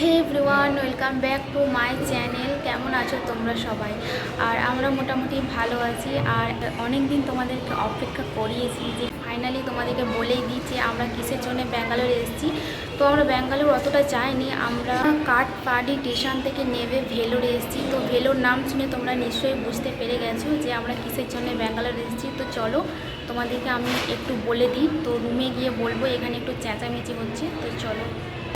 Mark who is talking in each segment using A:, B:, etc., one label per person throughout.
A: Hey everyone, welcome back to my channel. কেমন আছো তোমরা সবাই? আর আমরা মোটামুটি ভালো আছি। আর অনেক দিন তোমাদেরকে অপেক্ষা করিয়েছি যে ফাইনালি তোমাদেরকে বলেই দিই যে আমরা কিসের জন্য ব্যাঙ্গালোর এসেছি। তো আমরা ব্যাঙ্গালোর অতটা যাইনি। আমরা কাঠপাড়ি স্টেশন থেকে নেবে ভেলোরে এসেছি। তো ভেলোর নাম শুনে তোমরা নিশ্চয়ই বুঝতে পেরে গেছো যে আমরা কিসের জন্য ব্যাঙ্গালোর এসেছি। তো চলো, তোমাদেরকে আমি একটু বলে দিই। তো রুমে গিয়ে বলব, এখানে একটু চেঁচামেচি হচ্ছে। তো চলো।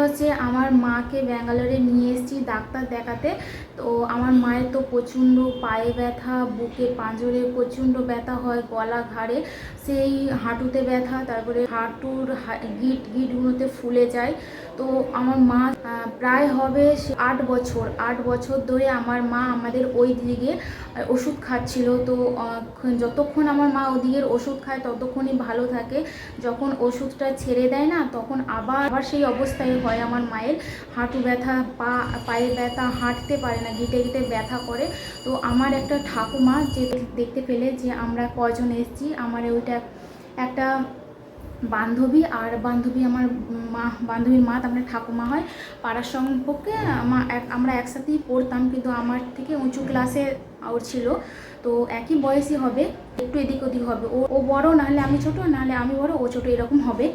A: হচ্ছে আমার মাকে ব্যাঙ্গালোরে নিয়ে এসেছি ডাক্তার দেখাতে। তো আমার মায়ের তো প্রচণ্ড পায়ে ব্যথা, বুকে পাঁজরে প্রচণ্ড ব্যথা হয়, গলা ঘাড়ে। সেই হাঁটুতে ব্যথা, তারপরে হাঁটুর গিট, গিটগুলোতে ফুলে যায়। তো আমার মা প্রায় হবে আট বছর আট বছর ধরে আমার মা আমাদের ওই দিকে ওষুধ খাচ্ছিল। তো যতক্ষণ আমার মা ওদিকের ওষুধ খায়, ততক্ষণই ভালো থাকে। যখন ওষুধটা ছেড়ে দেয় না, তখন আবার আবার সেই অবস্থায় হয়। আমার মায়ের। হাঁটু ব্যথা, পা, পায়ে ব্যথা, হাঁটতে পারে না, গিটে গিটে ব্যথা করে। তো আমার একটা ঠাকুমা যে দেখতে পেলে যে আমরা কজন এসেছি, আমার ওইটা একটা বান্ধবী আর বান্ধবী আমার মা, বান্ধবীর মা, তারপরে ঠাকুমা হয়। পাড়ার সম্পর্কে আমরা একসাথেই পড়তাম, কিন্তু আমার থেকে উঁচু ক্লাসে ওর ছিল। তো একই বয়সই হবে, একটু এদিক ওদিক হবে। ও ও বড়, নাহলে আমি ছোট, নাহলে আমি বড়, ও ছোট, এরকম হবে।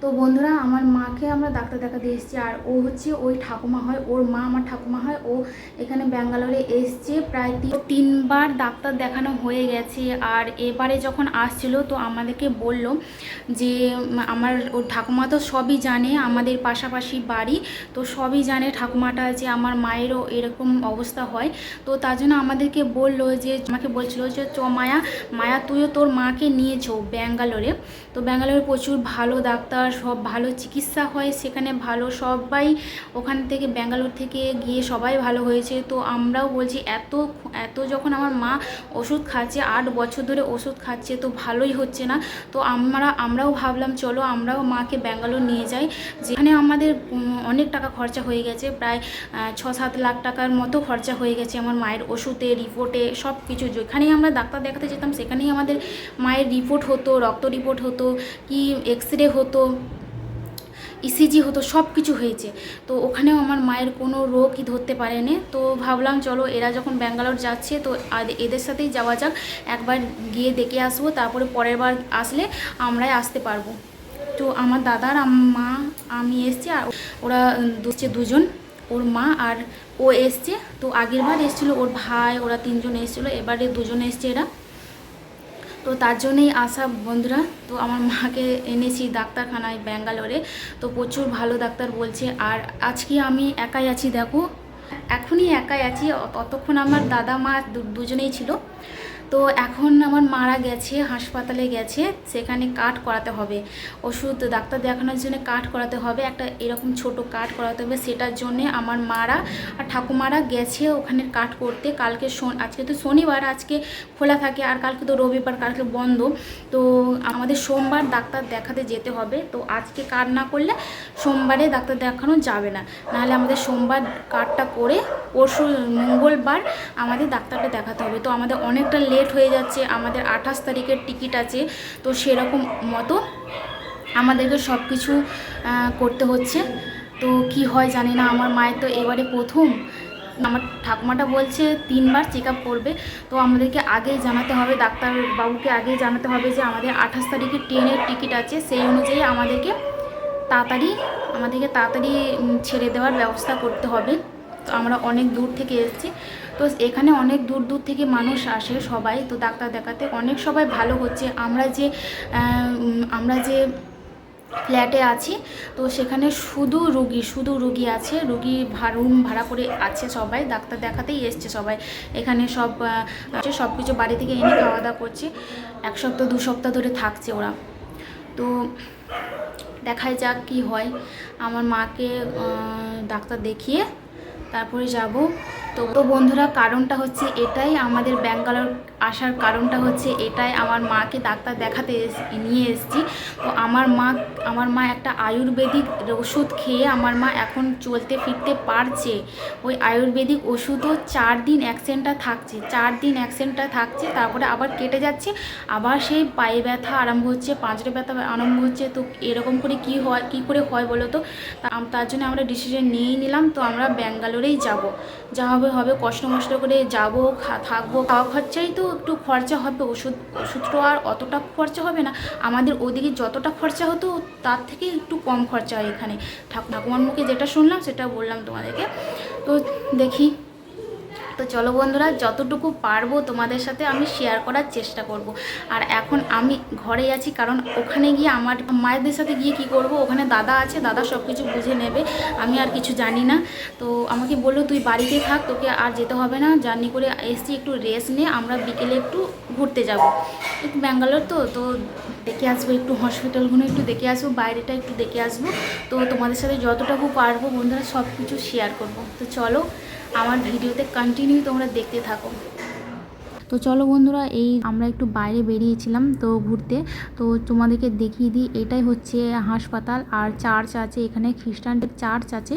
A: তো বন্ধুরা, আমার মাকে আমরা ডাক্তার দেখাতে এসেছি আর ও হচ্ছে ওই ঠাকুমা হয়, ওর মা আমার ঠাকুমা হয়। ও এখানে ব্যাঙ্গালোরে এসছে, প্রায় তি- তিনবার ডাক্তার দেখানো হয়ে গেছে আর এবারে যখন আসছিল তো আমাদেরকে বলল যে আমার ওর ঠাকুমা তো সবই জানে, আমাদের পাশাপাশি বাড়ি, তো সবই জানে ঠাকুমাটা যে আমার মায়েরও এরকম অবস্থা হয়। তো তার জন্য আমাদেরকে বলল যে, আমাকে বলছিল যে, চ মায়া মায়া তুইও তোর মাকে নিয়েছো ব্যাঙ্গালোরে। তো ব্যাঙ্গালোরে প্রচুর ভালো ডাক্তার সব ভালো চিকিৎসা হয়, সেখানে ভালো সবাই ওখান থেকে ব্যাঙ্গালোর থেকে গিয়ে সবাই ভালো হয়েছে। তো আমরাও বলছি, এত এত যখন আমার মা ওষুধ খাচ্ছে, আট বছর ধরে ওষুধ খাচ্ছে, তো ভালোই হচ্ছে না। তো আমরা, আমরাও ভাবলাম, চলো আমরাও মাকে ব্যাঙ্গালোর নিয়ে যাই। যেখানে আমাদের অনেক টাকা খরচা হয়ে গেছে, প্রায় ছ সাত লাখ টাকার মতো খরচা হয়ে গেছে আমার মায়ের ওষুধে রিপোর্টে সব কিছু যেখানেই আমরা ডাক্তার দেখাতে যেতাম, সেখানেই আমাদের মায়ের রিপোর্ট হতো, রক্ত রিপোর্ট হতো, কি এক্স রে হতো। ইসিজি হতো সব কিছু হয়েছে। তো ওখানেও আমার মায়ের কোনো রোগই ধরতে পারেনি। তো ভাবলাম, চলো, এরা যখন ব্যাঙ্গালোর যাচ্ছে, তো এদের সাথেই যাওয়া যাক। একবার গিয়ে দেখে আসব, তারপরে পরের বার আসলে আমরাই আসতে পারব। তো আমার দাদার মা, আমি এসছি, আর ওরা হচ্ছে দুজন, ওর মা আর ও এসছে। তো আগের বার এসেছিল ওর ভাই, ওরা তিনজন এসেছিল, এবারে দুজন এসছে এরা। তো তার জন্যই আসা বন্ধুরা। তো আমার মাকে এনেছি ডাক্তারখানায় ব্যাঙ্গালোরে। তো প্রচুর ভালো ডাক্তার বলছে। আর আজকে আমি একাই আছি, দেখো। এখনই একাই আছি ততক্ষণ আমার দাদা, মা দুজনেই ছিল। তো এখন আমার মারা গেছে, হাসপাতালে গেছে, সেখানে কাট করাতে হবে। ওষুধ ডাক্তার দেখানোর জন্য কাট করাতে হবে, একটা এরকম ছোট কাট করাতে হবে, সেটার জন্যে আমার মারা আর ঠাকুমারা গেছে ওখানে কাট করতে। কালকে আজকে তো শনিবার, আজকে খোলা থাকে আর কালকে তো রবিবার, কালকে বন্ধ। তো আমাদের সোমবার ডাক্তার দেখাতে যেতে হবে। তো আজকে কার্ড না করলে সোমবারে ডাক্তার দেখানো যাবে না। নাহলে আমাদের সোমবার কার্ডটা করে, পরশু মঙ্গলবার আমাদের ডাক্তারটা দেখাতে হবে। তো আমাদের অনেকটা লেট হয়ে যাচ্ছে, আমাদের আঠাশ তারিখের টিকিট আছে, তো সেরকম মতো আমাদেরকে সব কিছু করতে হচ্ছে। তো কি হয় জানি না, আমার মায়ের তো এবারে প্রথম। আমার ঠাকুমাটা বলছে তিনবার চেক আপ করবে। তো আমাদেরকে আগেই জানাতে হবে ডাক্তার বাবুকে আগেই জানাতে হবে যে আমাদের আঠাশ তারিখে ট্রেনের টিকিট আছে, সেই অনুযায়ী আমাদেরকে তাড়াতাড়ি আমাদেরকে তাড়াতাড়ি ছেড়ে দেওয়ার ব্যবস্থা করতে হবে। তো আমরা অনেক দূর থেকে এসেছি। তো এখানে অনেক দূর দূর থেকে মানুষ আসে সবাই। তো ডাক্তার দেখাতে অনেক সবাই ভালো হচ্ছে। আমরা যে আমরা যে ফ্ল্যাটে আছি, তো সেখানে শুধু রুগী শুধু রুগী আছে। রুগী রুম ভাড়া করে আছে সবাই। ডাক্তার দেখাতেই এসছে সবাই। এখানে সব সব কিছু বাড়ি থেকে এনে খাওয়া দাওয়া করছে। এক সপ্তাহ, দু সপ্তাহ ধরে থাকছে ওরা। তো দেখাই যাক কি হয়। আমার মাকে ডাক্তার দেখিয়ে তারপরে যাব তো তো বন্ধুরা, কারণটা হচ্ছে এটাই। আমাদের ব্যাঙ্গালোর আসার কারণটা হচ্ছে এটাই। আমার মাকে ডাক্তার দেখাতে নিয়ে এসেছি। তো আমার মা আমার মা একটা আয়ুর্বেদিক ওষুধ খেয়ে আমার মা এখন চলতে ফিরতে পারছে। ওই আয়ুর্বেদিক ওষুধও চার দিন অ্যাকসেন্টটা থাকছে। চার দিন অ্যাকসেন্টটা থাকছে, তারপরে আবার কেটে যাচ্ছে। আবার সেই পায়ে ব্যথা আরম্ভ হচ্ছে পাঁচড়ে ব্যথা আরম্ভ হচ্ছে। তো এরকম করে কি হয়, কি করে হয় বলো তা- তার জন্য আমরা ডিসিশন নিয়েই নিলাম। তো আমরা ব্যাঙ্গালোরেই যাব। যা হবে হবে কষ্ট মষ্ট করে যাব থাকব, খাওয়া খরচাই তো একটু খরচা হবে, ওষুধ ওষুধটা আর অতটা খরচা হবে না। আমাদের ওদিকে যতটা খরচা হতো, তার থেকে একটু কম খরচা হয় এখানে। ঠাকুর, ঠাকুমার মুখে যেটা শুনলাম, সেটা বললাম তোমাদেরকে। তো দেখি তো চলো বন্ধুরা, যতটুকু পারব তোমাদের সাথে আমি শেয়ার করার চেষ্টা করব। আর এখন আমি ঘরে আছি কারণ ওখানে গিয়ে আমার মায়েদের সাথে গিয়ে কি করব? ওখানে দাদা আছে, দাদা সব কিছু বুঝে নেবে। আমি আর কিছু জানি না। তো আমাকে বলল, তুই বাড়িতে থাক, তোকে আর যেতে হবে না। জার্নি করে এসছি, একটু রেস্ট নে। আমরা বিকেলে একটু ঘুরতে যাব। একটু ব্যাঙ্গালোর তো তো দেখে আসব একটু হসপিটালগুলো একটু দেখে আসব, বাইরেটা একটু দেখে আসব। তো তোমাদের সাথে যতটুকু পারব বন্ধুরা সব কিছু শেয়ার করব। তো চলো আমার ভিডিওতে কন্টিনিউ তোমরা দেখতে থাকো। তো চলো বন্ধুরা, এই আমরা একটু বাইরে বেরিয়েছিলাম তো ঘুরতে। তো তোমাদেরকে দেখিয়ে দিই, এটাই হচ্ছে হাসপাতাল আর চার্চ আছে এখানে খ্রিস্টানদের চার্চ আছে।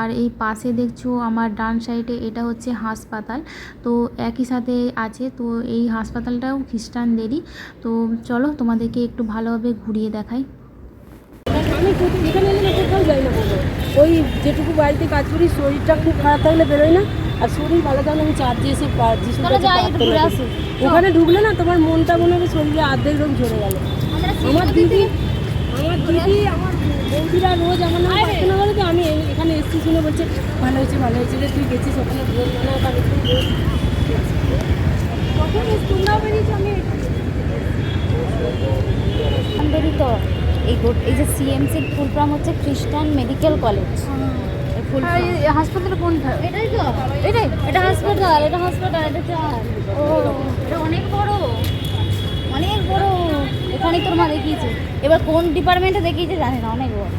A: আর এই পাশে দেখছ আমার ডান সাইডে এটা হচ্ছে হাসপাতাল। তো একই সাথে আছে, তো এই হাসপাতালটাও খ্রিস্টানদেরই। তো চলো তোমাদেরকে একটু ভালোভাবে ঘুরিয়ে দেখাই।
B: আমি এখানে এলে না কোথাও যাই না। বলো ওই যেটুকু বাড়িতে কাজ করি শরীরটা খুব খারাপ থাকলে বেরোয় না। আর শরীর ভালো থাকলে আমি চার্জে এসে। ওখানে ঢুকলে না তোমার মনটা মনে হবে শরীরে অর্ধেক রোগ ঝরে গেল। আমার দিদি আমার দিদি আমার বন্ধুরা রোজ আমার নাম প্রার্থনা করে তো আমি এখানে এসছি শুনে বলছে ভালো হয়েছে ভালো হয়েছে রে তুই গেছিস ওখানে বল না কখন তোমরাও বেরিয়েছো? আমি
C: তো এই এই যে সিএমসির ফুল ফর্ম হচ্ছে খ্রিস্টান মেডিকেল কলেজ ফুল হাসপাতাল কোনটা? এটাই তো। এটাই? এটা হাসপাতাল এটা হাসপাতাল এটা চার। ও। এটা অনেক বড়। অনেক বড়। এখানেই তোর মা দেখিয়েছে। এবার কোন ডিপার্টমেন্টে দেখিয়েছে জানি না অনেক বড়।